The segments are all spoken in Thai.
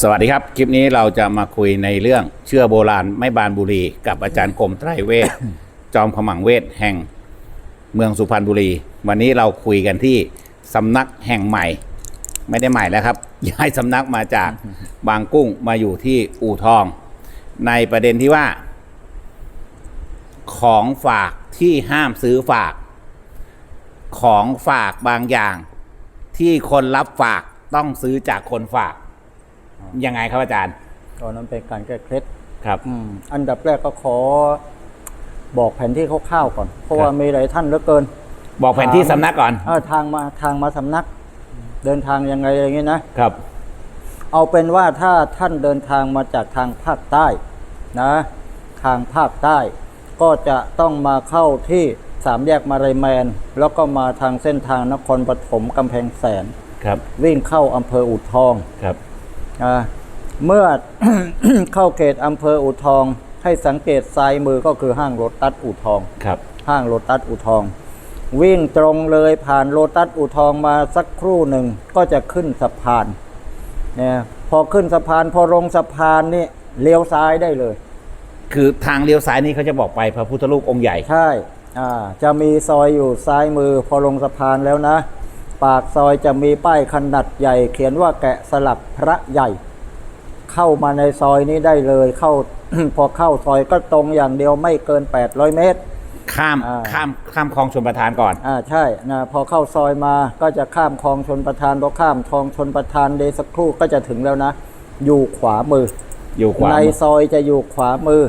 สวัสดีครับ คลิปนี้เราจะมาคุยในเรื่องเชื่อโบราณไม่บานบุรี กับอาจารย์กรมไตรเวทจอมขมังเวทแห่งเมืองสุพรรณบุรี วันนี้เราคุยกันที่สำนักแห่งใหม่ ไม่ได้ใหม่แล้วครับ ย้ายสำนักมาจากบางกุ้งมาอยู่ที่อู่ทอง ในประเด็นที่ว่า ของฝากที่ห้ามซื้อฝาก ของฝากบางอย่าง ที่คนรับฝากต้องซื้อจากคนฝาก ยังไงครับอาจารย์ตอนนั้นเป็นการแก้เคล็ดครับ อืมอันดับแรกก็ขอ บอกแผนที่คร่าวๆก่อน เพราะครับว่ามีหลายท่านเหลือเกิน บอกแผนที่สำนักก่อนเออทางมาทางมาสำนัก เดินทางยังไงอย่างงี้นะครับ เอาเป็นว่าถ้าท่านเดินทางมาจากทางภาคใต้นะ ทางภาคใต้ ก็จะต้องมาเข้าที่สามแยกมาลายแมน แล้วก็มาทางเส้นทางนครปฐมกำแพงแสนครับ วิ่งเข้าอำเภออู่ทองครับอ่า เมื่อเข้าเขตอำเภออู่ทอง ให้สังเกตซ้ายมือก็คือห้างโรตัสอู่ทองครับ ห้างโรตัสอู่ทอง วิ่งตรงเลยผ่านโรตัสอู่ทองมาสักครู่หนึ่งก็จะขึ้นสะพานเนี่ยพอขึ้นสะพานพอลงสะพานนี่เลี้ยวซ้ายได้เลย คือทางเลี้ยวซ้ายนี่เขาจะบอกไปพระพุทธรูปองค์ใหญ่ใช่อ่าจะมีซอยอยู่ซ้ายมือพอลงสะพานแล้วนะ ปากซอยจะมีป้ายขนาดใหญ่ เขียนว่าแกะสลักพระใหญ่ เข้ามาในซอยนี้ได้เลยเข้าพอเข้าซอยก็ตรงอย่างเดียวไม่เกิน 800 เมตร ข้ามอ่า ข้ามข้ามคลองชนประทานก่อน อ่าใช่นะพอเข้าซอยมาก็จะข้ามคลองชนประทานพอข้ามคลองชนประทานเดยวสักครู่ก็จะถึงแล้วนะ อยู่ขวามือ อยู่ขวาในมือซอยจะอยู่ขวามือ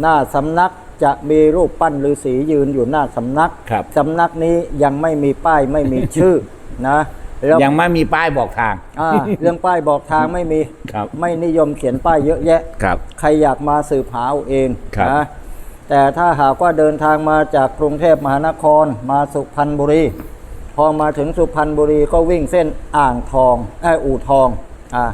หน้าสำนักจะมีรูปปั้นฤาษียืนอยู่หน้าสำนัก ครับ สำนักนี้ยังไม่มีป้ายไม่มีชื่อ นะแล้วยังไม่มีป้ายบอกทาง อ่าเรื่องป้ายบอกทางไม่มี ครับไม่นิยมเขียนป้ายเยอะแยะ ครับ ใครอยากมาสืบหาเอาเองครับ นะแต่ถ้าหากว่าเดินทางมาจากกรุงเทพมหานคร มาสุพรรณบุรี พอมาถึงสุพรรณบุรีก็วิ่งเส้นอ่างทองไอยอู่ทองอ่า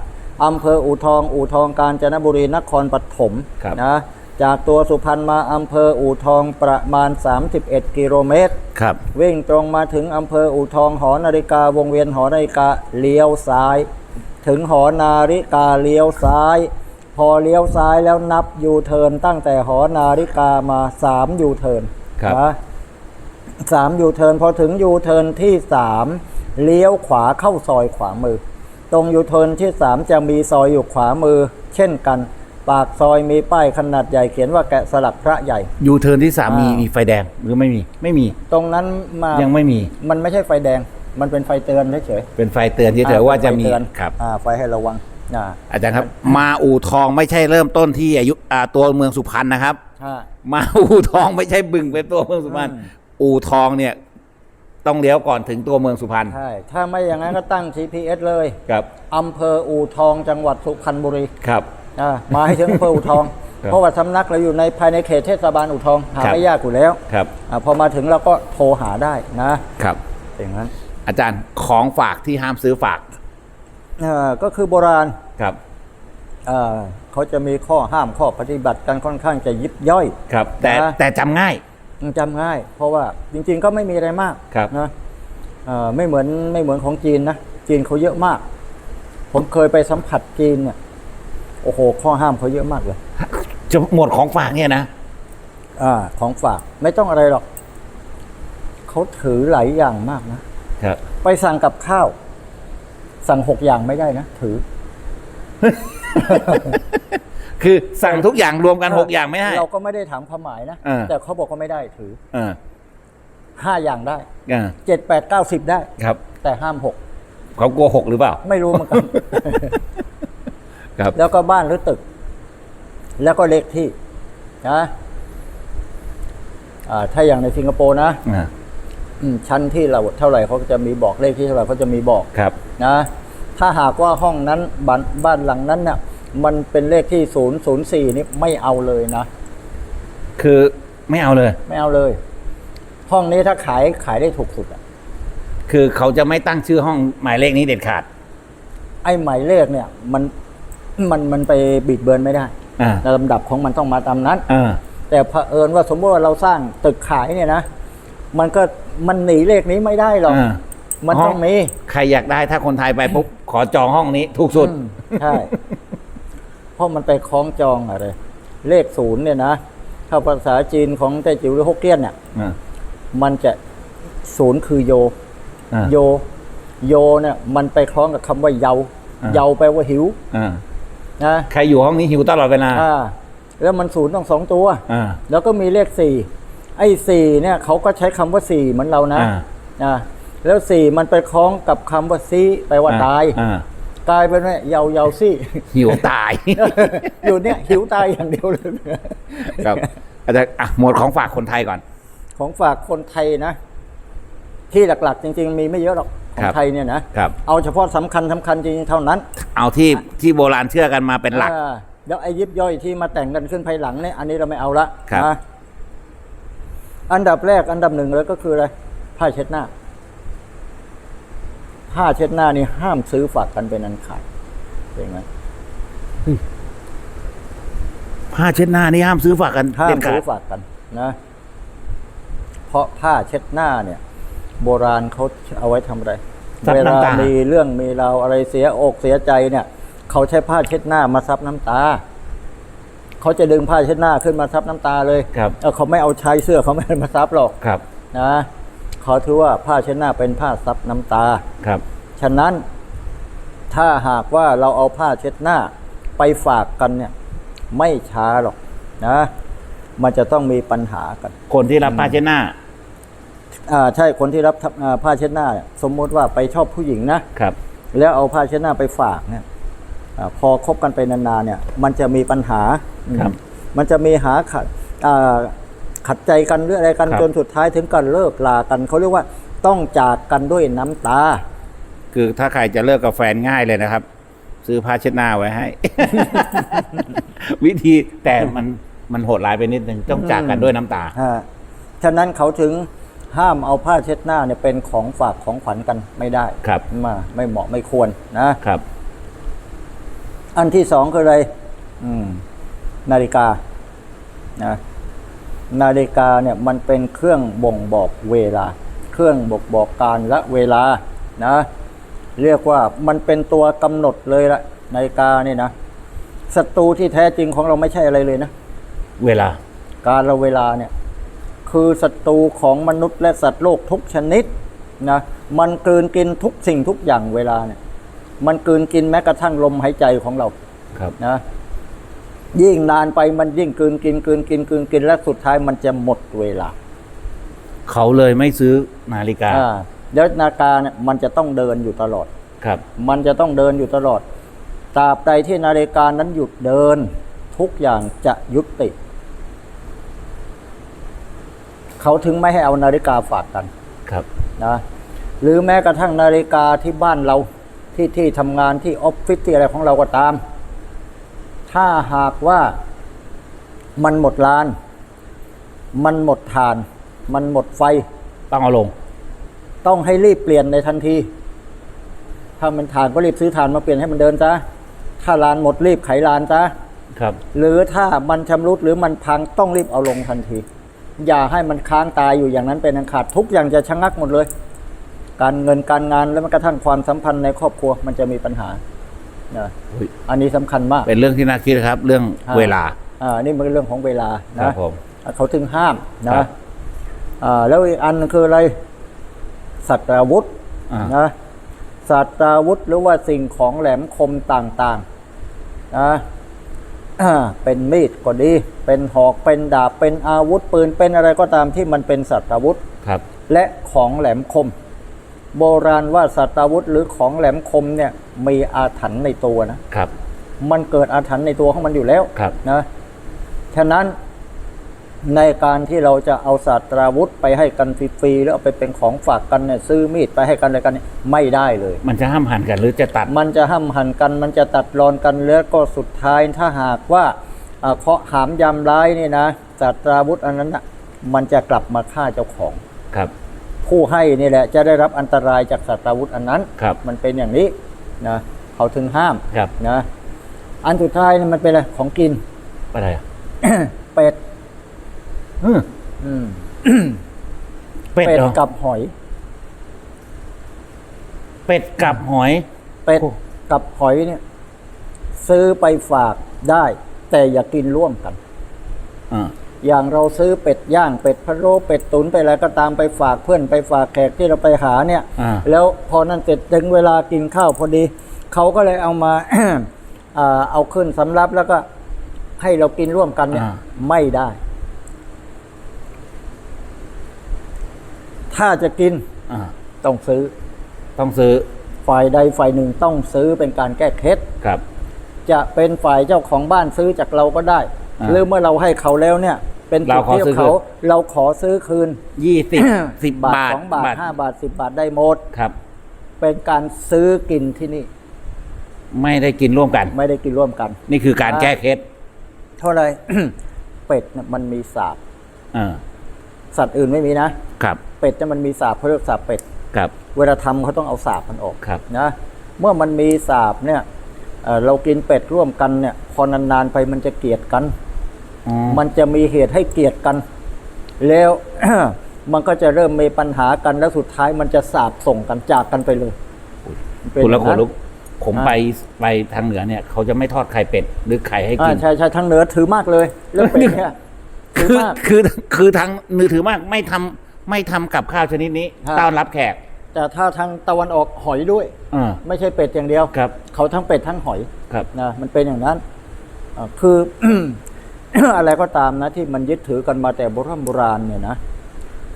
อำเภออู่ทอง อู่ทองกาญจนบุรีนครปฐมครับ นะ จากตัวสุพรรณมาอำเภออู่ทองประมาณ 31 กิโลเมตร ครับ วิ่งตรงมาถึงอำเภออู่ทองหอนาฬิกาวงเวียนหอนาฬิกาเลี้ยวซ้าย ถึงหอนาฬิกาเลี้ยวซ้าย พอเลี้ยวซ้ายแล้วนับยูเทิร์นตั้งแต่หอนาฬิกามา3ยูเทิร์นครับนะสามยูเทิร์นพอถึงยูเทิร์นที่สามเลี้ยวขวาเข้าซอยขวามือ ตรงยูเทิร์นที่สามจะมีซอยอยู่ขวามือ เช่นกัน ปากซอยมีป้ายขนาดใหญ่เขียนว่าแกะสลักพระใหญ่ ยูเทิร์นที่สามมีอ่ามี มีไฟแดงหรือไม่มีไม่มี ตรงนั้นมายังไม่มีมันไม่ใช่ไฟแดง มันเป็นไฟเตือนเฉยเป็นไฟเตือนๆที่เถอะว่าจะมีไฟเตือนครับ อ่าไฟให้ระวังอ่าอาจารย์ครับ มาอู่ทองไม่ใช่เริ่มต้นที่อายุอ่าตัวเมืองสุพรรณนะครับใช่มาอู่ทองไม่ใช่บึงเป็นตัวเมืองสุพรรณอืม อู่ทองเนี่ย ต้องเลี้ยวก่อนถึงตัวเมืองสุพรรณใช่ถ้าไม่อย่างนั้นก็ตั้ง GPS เลยครับอำเภออู่ทองจังหวัดสุพรรณบุรี ครับ อ่ามาให้ถึงอำเภออู่ทองครับเพราะว่าสำนักเราอยู่ในภายในเขตเทศบาลอู่ทองหาครับ ไม่ยากอยู่แล้วครับอาพอมาถึงเราก็โทรหาได้นะครับ อย่างนั้นอาจารย์ของฝากที่ห้ามซื้อฝากอ่าก็คือโบราณครับอ่าเขาจะมีข้อห้ามข้อปฏิบัติกันค่อนข้างจะยิบย่อย ครับ แต่นะ แต่จำง่ายจำง่าย เพราะว่าจริง ๆ ก็ไม่มีอะไรมากครับ นะเอ่อไม่เหมือนไม่เหมือนของจีนนะ จีนเขาเยอะมาก ผมเคยไปสัมผัสจีนเนี่ยโอ้โห ข้อห้ามเขาเยอะมากเลยจะหมดของฝากเนี่ยนะอ่าของฝากไม่ต้องอะไรหรอก เขาถือหลายอย่างมากนะครับไปสั่งกับข้าว สั่งหกอย่างไม่ได้นะ ถือ คือสั่งทุกอย่างรวมกันหกอย่างไม่ได้เราก็ไม่ได้ถามความหมายนะเออแต่เขาบอกว่าไม่ได้ถือเออห้าอย่างได้เออเจ็ดแปดเก้าสิบได้ ครับ แต่ห้ามหก เขาโกหกหรือเปล่า ไม่รู้เหมือนกัน ครับ แล้วก็บ้านหรือตึก แล้วก็เลขที่นะอ่าถ้าอย่างในสิงคโปร์นะอ่าอืมชั้นที่เราเท่าไหร่เขาก็จะมีบอกเลขที่เท่าไหร่เขาจะมีบอกครับ นะ ถ้าหากว่าห้องนั้นบ้านบ้านหลังนั้นเนี่ยมันเป็นเลขที่ศูนย์ศูนย์สี่นี่ไม่เอาเลยนะ คือไม่เอาเลย ไม่เอาเลย ห้องนี้ถ้าขายขายได้ถูกสุดอะคือเขาจะไม่ตั้งชื่อห้องหมายเลขนี้เด็ดขาด ไอ้หมายเลขเนี่ย มัน มันมันไปบิดเบือนไม่ได้อ่าลำดับของมันต้องมาตามนั้น อ่าแต่เผอิญว่าสมมติว่าเราสร้างตึกขายเนี่ยนะ มันก็มันหนีเลขนี้ไม่ได้หรอก อ่ามันต้องมีใครอยากได้ถ้าคนไทยไปปุ๊บขอจองห้องนี้ ถูกสุด อืมใช่ เพราะมันไปคล้องจองอะไร เลขศูนย์เนี่ยนะ ถ้าภาษาจีนของไต้จิ๋วหรือฮกเกี้ยนเนี่ย อ่ามันจะศูนย์คือโย อ่า โย โยเนี่ยมันไปคล้องกับคำว่าเยา อ่า เยาแปลว่าหิว อ่า นะใครอยู่ห้องนี้หิวตลอดเวลาอ่าแล้วมันศูนย์ต้องสองตัว อ่า แล้วก็มีเลขสี่ไอ้สี่เนี่ยเขาก็ใช้คำว่าสี่เหมือนเรานะอ่าอ่าแล้วสี่มันไปคล้องกับคำว่าซีแปลว่าตาย อ่ากลายเป็นว่าเยาเยาซี่ หิวตาย อยู่เนี่ยหิวตายอย่างเดียวเลย ครับอาจารย์อะหมวดของฝากคนไทยก่อน ของฝากคนไทยนะ ที่หลักๆ จริง ๆ มีไม่เยอะหรอก ขอครังบไทยเนี่ยนะครับ เอาเฉพาะสำคัญสำคัญจริงๆเท่านั้นเอาที่ที่โบราณเชื่อกันมาเป็นหลักอ่าแล้วไอ้ยิบย่อยที่มาแต่งกันขึ้นภายหลังเนี่ยอันนี้เราไม่เอาละครับ นะอันดับแรกอันดับหนึ่งเลยก็คืออะไรผ้าเช็ดหน้า ผ้าเช็ดหน้านี่ห้ามซื้อฝากกันเป็นอันขาดเป็นไหม ผ้าเช็ดหน้านี่ห้ามซื้อฝากกันห้าเด็มดขาซื้ดอฝากกันนะ เพราะผ้าเช็ดหน้าเนี่ย โบราณเขาเอาไว้ทำอะไรซับเวลาน้ำตามีเรื่องมีราวอะไรเสียอกเสียใจเนี่ย เขาใช้ผ้าเช็ดหน้ามาซับน้ำตา เขาจะดึงผ้าเช็ดหน้าขึ้นมาซับน้ำตาเลยครับเออเขาไม่เอาชายเสื้อเขาไม่ได้มาซับหรอกครับนะเขาถือว่าผ้าเช็ดหน้าเป็นผ้าซับน้ำตา ครับฉะนั้นถ้าหากว่าเราเอาผ้าเช็ดหน้าไปฝากกันเนี่ย ไม่ช้าหรอกนะ มันจะต้องมีปัญหากัน คนที่รับผ้าเช็ดหน้า อ่าใช่คนที่รับทับอ่าผ้าเช็ดหน้าเนี่ยสมมุติว่าไปชอบผู้หญิงนะครับ แล้วเอาผ้าเช็ดหน้าไปฝากเนี่ยอาพอคบกันไปนานๆเนี่ย มันจะมีปัญหาครับอืมมันจะมีหาขัดอ่าขัดใจกันหรืออะไรกันครับจนสุดท้ายถึงกันเลิกลากันเขาเรียกว่าต้องจากกันด้วยน้ำตา คือถ้าใครจะเลิกกับแฟนง่ายเลยนะครับ ซื้อผ้าเช็ดหน้าไว้ให้ วิธีแต่มันมันโหดร้ายไปนิดนึงต้องจากกันด้วยน้ำตาฮะฉะนั้นเขาถึง ห้ามเอาผ้าเช็ดหน้าเนี่ยเป็นของฝากของขวัญกันไม่ได้ครับมาไม่เหมาะไม่ควรนะครับ อันที่สองคืออะไร อืม นาฬิกานะนาฬิกาเนี่ยมันเป็นเครื่องบ่งบอกเวลา เครื่องบอกบอกการและเวลานะ เรียกว่ามันเป็นตัวกำหนดเลยละนาฬิกาเนี่ยนะศัตรูที่แท้จริงของเราไม่ใช่อะไรเลยนะ เวลา การละเวลาเนี่ย คือศัตรูของมนุษย์และสัตว์โลกทุกชนิดนะมันกลืนกินทุกสิ่งทุกอย่างเวลาเนี่ยมันกลืนกินแม้กระทั่งลมหายใจของเราครับนะยิ่งนานไปมันยิ่งกลืนกินกลืนกินกลืนกินและสุดท้ายมันจะหมดเวลา เขาเลยไม่ซื้อนาฬิกาอ่าแล้วนาฬิกาเนี่ยมันจะต้องเดินอยู่ตลอดครับ มันจะต้องเดินอยู่ตลอดตราบใดที่นาฬิกานั้นหยุดเดิน ทุกอย่างจะยุติ เขาถึงไม่ให้เอานาฬิกาฝากกันครับนะหรือแม้กระทั่งนาฬิกาที่บ้านเราที่ที่ทำงานที่ออฟฟิศที่อะไรของเราก็ตาม ถ้าหากว่ามันหมดลาน มันหมดฐาน มันหมดไฟ ต้องเอาลง ต้องให้รีบเปลี่ยนในทันที ถ้ามันฐานก็รีบซื้อฐานมาเปลี่ยนให้มันเดินซะถ้าลานหมดรีบไขลานซะครับ หรือถ้ามันชำรุดหรือมันพังต้องรีบเอาลงทันที อย่าให้มันค้างตายอยู่อย่างนั้นเป็นอันขาดทุกอย่างจะชะงักหมดเลย การเงินการงานและแม้กระทั่งความสัมพันธ์ในครอบครัวมันจะมีปัญหานะอุ๊ยอันนี้สำคัญมาก เป็นเรื่องที่น่าคิดนะครับ เรื่องอ่าเวลาอ่านี่มันเป็นเรื่องของเวลาครันะบผมเขาถึงห้ามครันะบอ่าแล้วอีกอันนึงคืออะไรสัตราวุธอ่านะสัตราวุธหรือว่าสิ่งของแหลมคมต่างๆนะอ่า เป็นมีดก็ดี เป็นหอกเป็นดาบเป็นอาวุธปืนเป็นอะไรก็ตามที่มันเป็นสัตราวุธครับและของแหลมคม โบราณว่าสัตราวุธหรือของแหลมคมเนี่ยมีอาถรรพ์ในตัวนะครับ มันเกิดอาถรรพ์ในตัวของมันอยู่แล้วครับนะฉะนั้น ในการที่เราจะเอาสัตราวุธไปให้กันฟรีๆแล้วเอาไปเป็นของฝากกันเนี่ยซื้อมีดไปให้กันอะไรกันเนี่ยไม่ได้เลย มันจะห้ามหันกันหรือจะตัด มันจะห้ำหันกันมันจะตัดรอนกันแล้วก็สุดท้ายถ้าหากว่าอ่าเคาะหามยำร้ายนี่นะสัตราวุธอันนั้นนะมันจะกลับมาฆ่าเจ้าของครับ ผู้ให้นี่แหละจะได้รับอันตรายจากสัตราวุธอันนั้นครับมันเป็นอย่างนี้นะเขาถึงห้ามครับนะ อันสุดท้ายนี่มันเป็นอะไรของกินอะไรอะเป็ด อืมอืมเป็ดเหรอกับหอย เป็ดกับหอย เป็ดโอ้กับหอยเนี่ย ซื้อไปฝากได้ แต่อย่ากินร่วมกัน อ่า อย่างเราซื้อเป็ดย่างเป็ดพะโล้เป็ดตุ๋นไปอะไรก็ตามไปฝากเพื่อนไปฝากแขกที่เราไปหาเนี่ย อ่า แล้วพอนั้นเสร็จถึงเวลากินข้าวพอดี เขาก็เลยเอามา อ่าเอาขึ้นสำรับแล้วก็ให้เรากินร่วมกันเนี่ย อ่า ไม่ได้ ถ้าจะกินอ่าต้องซื้อต้องซื้อฝ่ายใดฝ่ายหนึ่งต้องซื้อเป็นการแก้เคล็ดครับ จะเป็นฝ่ายเจ้าของบ้านซื้อจากเราก็ได้ อ่าหรือเมื่อเราให้เขาแล้วเนี่ย เป็นจุดเราขอที่ซื้อคืน เขาเราขอซื้อคืน ยี่สิบ สิบบาทสองบาทห้าบาทสิบบาทได้หมด ครับ เป็นการซื้อกินที่นี่ไม่ได้กินร่วมกัน ไม่ได้กินร่วมกัน นี่คือการอ่าแก้เคล็ดเท่าไรเป็ดเนี่ยมันมีสาบอ่า สัตว์อื่นไม่มีนะ ครับ เป็ดเนี่ยมันมีสาบเขาเรียกสาบเป็ด ครับ เวลาทำเขาต้องเอาสาบมันออกครับ นะ เมื่อมันมีสาบเนี่ยเอ่อเรากินเป็ดร่วมกันเนี่ย พอนานๆไปมันจะเกลียดกัน อ๋อมันจะมีเหตุให้เกลียดกัน แล้ว มันก็จะเริ่มมีปัญหากันแล้วสุดท้ายมันจะสาบส่งกันจากกันไปเลยเป็นคุณละอคย่านงลุกผมอ่าไปไปทางเหนือเนี่ย เขาจะไม่ทอดไข่เป็ดหรือไข่ให้อ่ากิน ใช่ใช่ทางเหนือถือมากเลยเรื่องเป็ดเนี่ยถือ คือมากคือคือทางมือถือมากไม่ทำไม่ทำกับข้าวชนิดนี้ครับต้อนรับแขก แต่ถ้าทางตะวันออกหอยด้วยอ่าไม่ใช่เป็ดอย่างเดียวครับ เขาทั้งเป็ดทั้งหอยครับนะมันเป็นอย่างนั้นอ่าคืออะไรก็ตามนะ ที่มันยึดถือกันมาแต่โบราณโบราณเนี่ยนะ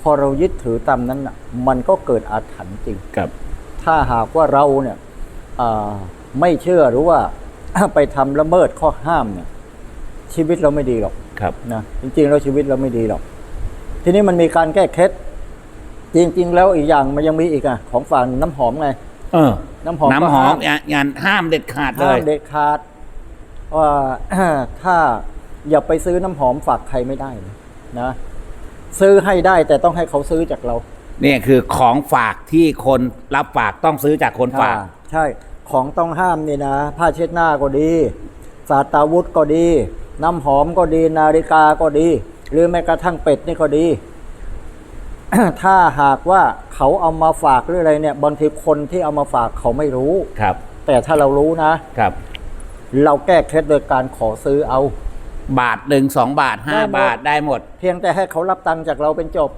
พอเรายึดถือตามนั้นน่ะมันก็เกิดอาถรรพ์จริงครับ ถ้าหากว่าเราเนี่ยอ่าไม่เชื่อหรือว่าไปทำละเมิดข้อห้ามเนี่ย ชีวิตเราไม่ดีหรอก ครับนะจริงๆแล้วชีวิตเราไม่ดีหรอก ทีนี้มันมีการแก้เคล็ดจริง ๆ แล้วอีกอย่างมันยังมีอีกอะของฝากน้ำหอมไงเออ น้ำหอมน้ำหอมก็ห้ามอย่าอย่าห้ามเด็ดขาดเลห้ามยเด็ดขาดว่าถ้าอย่าไปซื้อน้ำหอมฝากใครไม่ได้นะนะซื้อให้ได้แต่ต้องให้เขาซื้อจากเรา เนี่ยคือของฝากที่คนรับฝากต้องซื้อจากคนฝากอ่ใช่ ของต้องห้ามนี่นะ ผ้าเช็ดหน้าก็ดี สาตาวุธก็ดี น้ำหอมก็ดีนาฬิกาก็ดี หรือแม้กระทั่งเป็ดนี่ก็ดี ถ้าหากว่าเขาเอามาฝากหรืออะไรเนี่ยบางทีคนที่เอามาฝากเขาไม่รู้ครับ แต่ถ้าเรารู้นะครับ เราแก้เคล็ดโดยการขอซื้อเอา บาทหนึ่งสองบาทห้าได้หมด บาทได้หมด เพียงแต่ให้เขารับตังค์จากเราเป็นจบ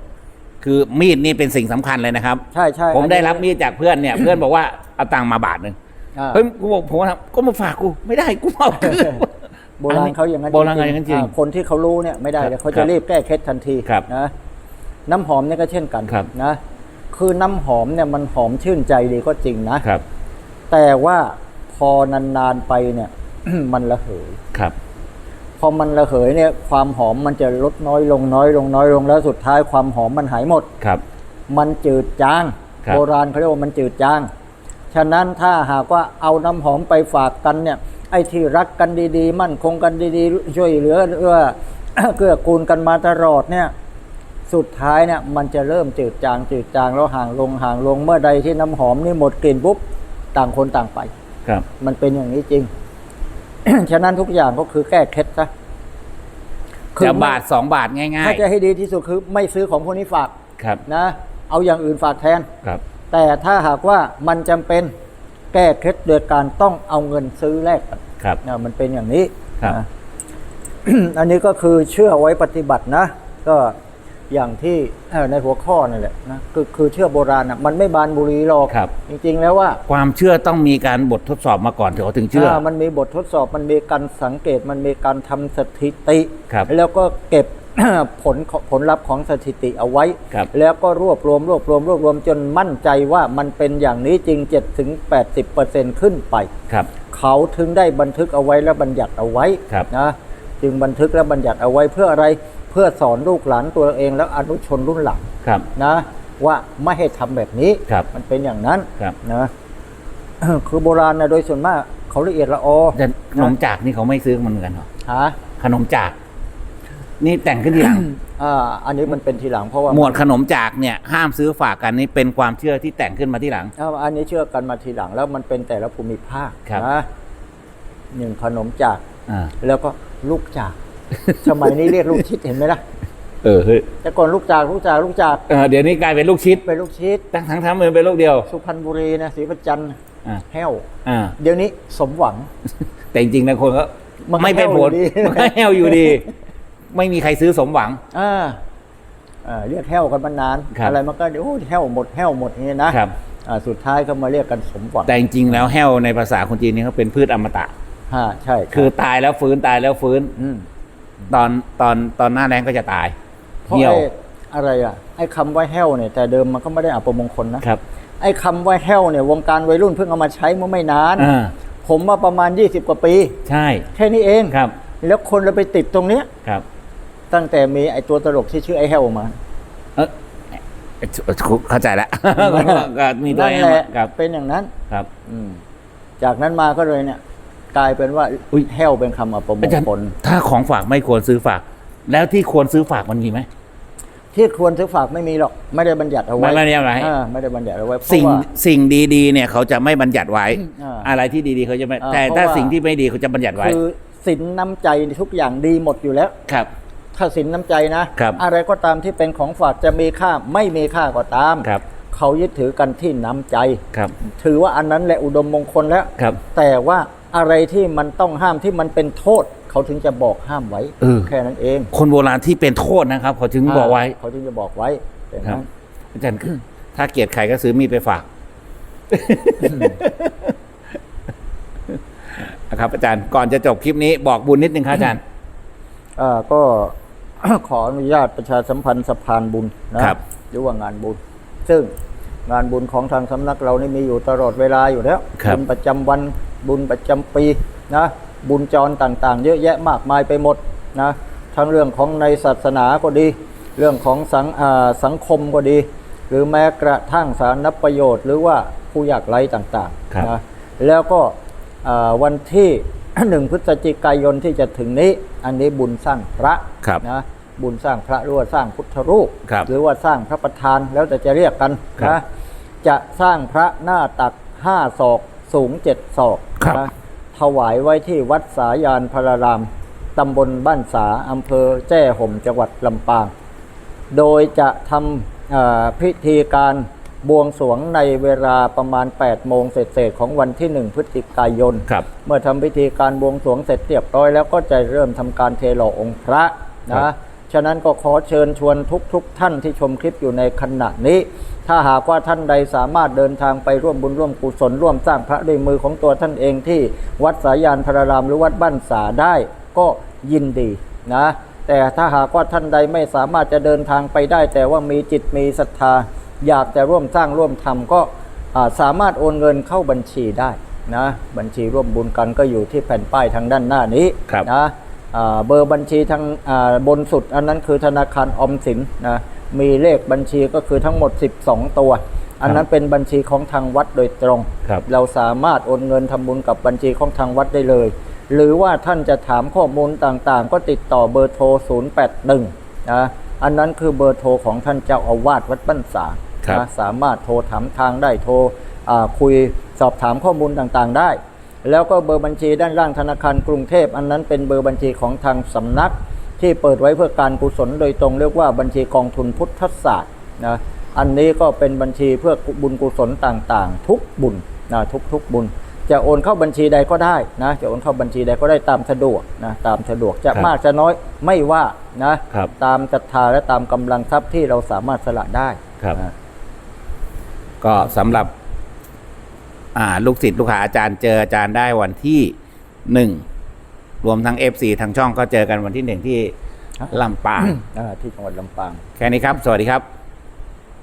คือมีดนี่เป็นสิ่งสำคัญเลยนะครับ ใช่ใช่ผมอันนี้ได้รับมีดจากเพื่อนเนี่ย เพื่อนบอกว่าเอาตังค์มาบาทหนึ่งอ่า เฮ้ยกูบอกผมว่าก็มาฝากกูไม่ได้กูเอาคืน โบราณเขาอย่างนั้นโบราณเขาอย่างนั้นจริงอ่คนที่เขารู้เนี่ยไม่ได้ครับเลยเขาครัจะบรีบแก้เคล็ดทันทีครับนะน้ำหอมเนี่ยก็เช่นกันครับนะคือน้ำหอมเนี่ยมันหอมชื่นใจดีก็จริงนะครับ แต่ว่าพอนานๆไปเนี่ย มันระเหยครับ พอมันระเหยเนี่ย ความหอมมันจะลดน้อยลงน้อยลงน้อยลงแล้วสุดท้ายความหอมมันหายหมดครับ มันจืดจางครับโบราณเขาเรียกว่ามันจืดจาง ฉะนั้นถ้าหากว่าเอาน้ำหอมไปฝากกันเนี่ยไอ้ที่รักกันดีๆ มั่นคงกันดีๆ ช่วยเหลือเอื้อเกื้อกูลกันมาตลอดเนี่ยสุดท้ายเนี่ยมันจะเริ่มจืดจางจืดจางแล้วห่างลงห่างลงเมื่อใดที่น้ำหอมนี่หมดกลิ่นปุ๊บต่างคนต่างไป ครับ มันเป็นอย่างนี้จริง ฉะนั้นทุกอย่างก็คือแก้เคล็ดซะคือจะไม่บาทสองบาทง่ายถ้าจะให้ดีที่สุดคือไม่ซื้อของพวกนี้ฝากๆครับนะ เอาอย่างอื่นฝากแทนครับ แต่ถ้าหากว่ามันจำเป็นแก้เคล็ดโดยการต้องเอาเงินซื้อแลกกัน ครับนะมันเป็นอย่างนี้ครับนะอันนี้ก็คือเชื่อไว้ปฏิบัตินะ ก็อย่างที่เอ่อในหัวข้อนั่นแหละนะคือคือเชื่อโบราณอะมันไม่บานบุรีหรอกครับ จริง ๆ แล้วว่าความเชื่อต้องมีการบททดสอบมาก่อนถึงเขาถึงเชื่อามันมีบททดสอบมันมีการสังเกตมันมีการทำสถิติ ครับแล้วก็เก็บ ผลผลลัพธ์ของสถิติเอาไว้ ครับ แล้วก็รวบรวมรวบรวมรวบรวมจนมั่นใจว่ามันเป็นอย่างนี้จริง7ถึง80ขึ้นไป ครับ เขาถึงได้บันทึกเอาไว้และบัญญัติเอาไว้ครับนะจึงบันทึกและบัญญัติเอาไว้เพื่ออะไรเพื่อสอนลูกหลานตัวเองและอนุชนรุ่นหลังครับนะว่าไม่ให้ทำแบบนี้ครับมันเป็นอย่างนั้นครับนะคือโบราณนะโดยส่วนมากเขาละเอียดละออแต่ขนมจากนี่เขาไม่ซื้อมันเหมือนกันเหรอหาขนมจาก นี่แต่งขึ้นทีหลัง อ่าอันนี้มันเป็นทีหลังเพราะว่าหมวดขนมจากเนี่ยห้ามซื้อฝากกันนี่เป็นความเชื่อที่แต่งขึ้นมาที่หลัง อ่าอันนี้เชื่อกันมาทีหลังแล้วมันเป็นแต่ละภูมิภาคครับ นะหนึ่งขนมจาก อ่าแล้วก็ลูกจาก สมัยนี้เรียกลูกชิดเห็นไหมล่ะ เออเฮ้ยแต่ก่อนลูกจากลูกจากลูกจากเออเดี๋ยวนี้กลายเป็นลูกชิดเป็นลูกชิด ทั้งทั้งทั้งมือเป็นลูกเดียว สุพรรณบุรีนะศรีประจันทร์อ่า แห้ว อ่า เดี๋ยวนี้สมหวัง แต่จริงๆนะคนก็มันก็ไม่เป็นผลแห้วอยู่ดี มันก็แห้วอยู่ดี ไม่มีใครซื้อสมหวัง อ่าอ่าเรียกแห้วกันมานาน ครับอะไรมันก็เดี๋ยวโอ้ยแห้วหมดแห้วหมดอย่างนี้นะครับ อ่าสุดท้ายก็มาเรียกกันสมหวังแต่จริงๆแล้วแห้วในภาษาคนจีนนี่เขาเป็นพืชอมตะฮะใช่คือตายแล้วฟื้นตายแล้วฟื้น มตอนตอนตอนหน้าแรงก็จะตายเพราะเหี่ยวไอ้อะไรอะไอ้คำว่าแห้วเนี่ยแต่เดิมมันก็ไม่ได้อัปมงคลนะครับไอ้คำว่าแห้วเนี่ยวงการวัยรุ่นเพิ่งเอามาใช้เมื่อไม่นาน อ่าผมมาประมาณ 20 กว่าปี ใช่แค่นี้เอง ครับ แล้วคนเราไปติดตรงเนี้ย ครับ ตั้งแต่มีไอ้ตัวตลกที่ชื่อไอ้แห้วมา เออเข้าใจแล้วก็มีตัวนั่นแห้แหวละครับเป็นอย่างนั้นครับอืมจากนั้นมาก็เลยเนี่ย กลายเป็นว่าอุ๊ยแห้วเป็นคำอัปมอางจารย์คลถ้าของฝากไม่ควรซื้อฝาก แล้วที่ควรซื้อฝากมันมีไหมที่ควรซื้อฝากไม่มีหรอก ไม่ได้บัญญัติเอาไว้ ไม่ไม่ได้เอาไว้อ่าไม่ได้บัญญัติเอาไว้เพราะสิ่งว่าสิ่งดีๆเนี่ยเขาจะไม่บัญญัติไว้อ่าอะไรที่ดีๆเขาจะไม่อ่าแต่เพราะถ้าว่าสิ่งที่ไม่ดีเขาจะบัญญัติไว้คือสินน้ำใจทุกอย่างดีหมดอยู่แล้วครับ ถ้าสินน้ำใจนะครับอะไรก็ตามที่เป็นของฝากจะมีค่าไม่มีค่าก็ตามครับเขายึดถือกันที่น้ำใจครับ ถือว่าอันนั้นแหละอุดมมงคลแล้วครับ แต่ว่าอะไรที่มันต้องห้ามที่มันเป็นโทษ เขาถึงจะบอกห้ามไว้เออแค่นั้นเอง คนโบราณที่เป็นโทษนะครับ เขาถึงบอกไว้ เขาถึงจะบอกไว้แต่ครับนั้นอาจารย์ถ้าเกลียดใครก็ซื้อมีดไปฝากนะครับอาจารย์ก่อนจะจบคลิปนี้บอกบุญนิดนึงครับอาจารย์อ่าก็ ขออนุญาตประชาสัมพันธ์สะพานบุญนะครับ หรือว่างานบุญ ซึ่งงานบุญของทางสำนักเรานี่มีอยู่ตลอดเวลาอยู่แล้วครับ ญประจำวันบุญประจำปีนะบุญจรต่างๆ เยอะแยะมากมายไปหมดนะทั้งเรื่องของในศาสนาก็ดี เรื่องของสังอ่าสังคมก็ดี หรือแม้กระทั่งสาธารณประโยชน์ หรือว่าผู้ยากไร้ต่างครับ ๆนะแล้วก็อ่าวันที่หนึ่งพฤศจิกายนที่จะถึงนี้ อันนี้บุญสร้างพระ ครับ นะ บุญสร้างพระหรือว่าสร้างพุทธรูป ครับหรือว่าสร้างพระประธานแล้วแต่จะเรียกกันครับนะจะสร้างพระหน้าตักห้าศอกสูงเจ็ดศอกครับนะถวายไว้ที่วัดสายานพระรามตำบลบ้านสาอำเภอแจ้ห่มจังหวัดลำปาง โดยจะทำเอ่อพิธีการบวงสรวงในเวลาประมาณ 8 โมงเศษๆของวันที่ 1 พฤศจิกายน ครับ เมื่อทำพิธีการบวงสรวงเสร็จเรียบร้อยแล้วก็จะเริ่มทำการเทหล่อองค์พระครันะบ ฉะนั้นก็ขอเชิญชวนทุกๆทท่านที่ชมคลิปอยู่ในขณะนี้ ถ้าหากว่าท่านใดสามารถเดินทางไปร่วมบุญร่วมกุศลร่วมสร้างพระด้วยมือของตัวท่านเองที่วัดสายานพระรามหรือวัดบ้านสาได้ก็ยินดีนะแต่ถ้าหากว่าท่านใดไม่สามารถจะเดินทางไปได้ แต่ว่ามีจิตมีศรัทธา อยากจะร่วมสร้างร่วมทำก็อ่าสามารถโอนเงินเข้าบัญชีได้นะบัญชีร่วมบุญกันก็อยู่ที่แผ่นป้ายทางด้านหน้านี้ครับนะอ่า เบอร์บัญชีทางอ่าบนสุด อันนั้นคือธนาคารออมสินนะมีเลขบัญชีก็คือทั้งหมด 12 ตัว อันนั้นเป็นบัญชีของทางวัดโดยตรงครับเราสามารถโอนเงินทำบุญกับบัญชีของทางวัดได้เลย หรือว่าท่านจะถามข้อมูลต่างๆ ก็ติดต่อเบอร์โทร 081นะอันนั้นคือเบอร์โทรของท่านเจ้าอาวาสวัดบ้านสาครับนะสามารถโทรถามทางได้โทรอาคุยสอบถามข้อมูลต่างๆ ได้ แล้วก็เบอร์บัญชีด้านล่างธนาคารกรุงเทพ อันนั้นเป็นเบอร์บัญชีของทางสำนัก ที่เปิดไว้เพื่อการกุศลโดยตรงเรียกว่าบัญชีกองทุนพุทธศาสตร์นะอันนี้ก็เป็นบัญชีเพื่อบุญกุศลต่างๆ ทุกบุญนะทุกๆบุญ จะโอนเข้าบัญชีใดก็ได้นะจะโอนเข้าบัญชีใดก็ได้ตามสะดวกนะตามสะดวกจะครับมากจะน้อยไม่ว่านะครับตามศรัทธาและตามกำลังทรัพย์ที่เราสามารถสละได้ครับนะก็สำหรับอ่า ลูกศิษย์ลูกหาอาจารย์เจออาจารย์ได้วันที่หนึ่งรวมทั้ง FC ทางช่องก็เจอกันวันที่หนึ่งที่ลำปางอ่าที่จังหวัดลำปาง แค่นี้ครับ สวัสดีครับ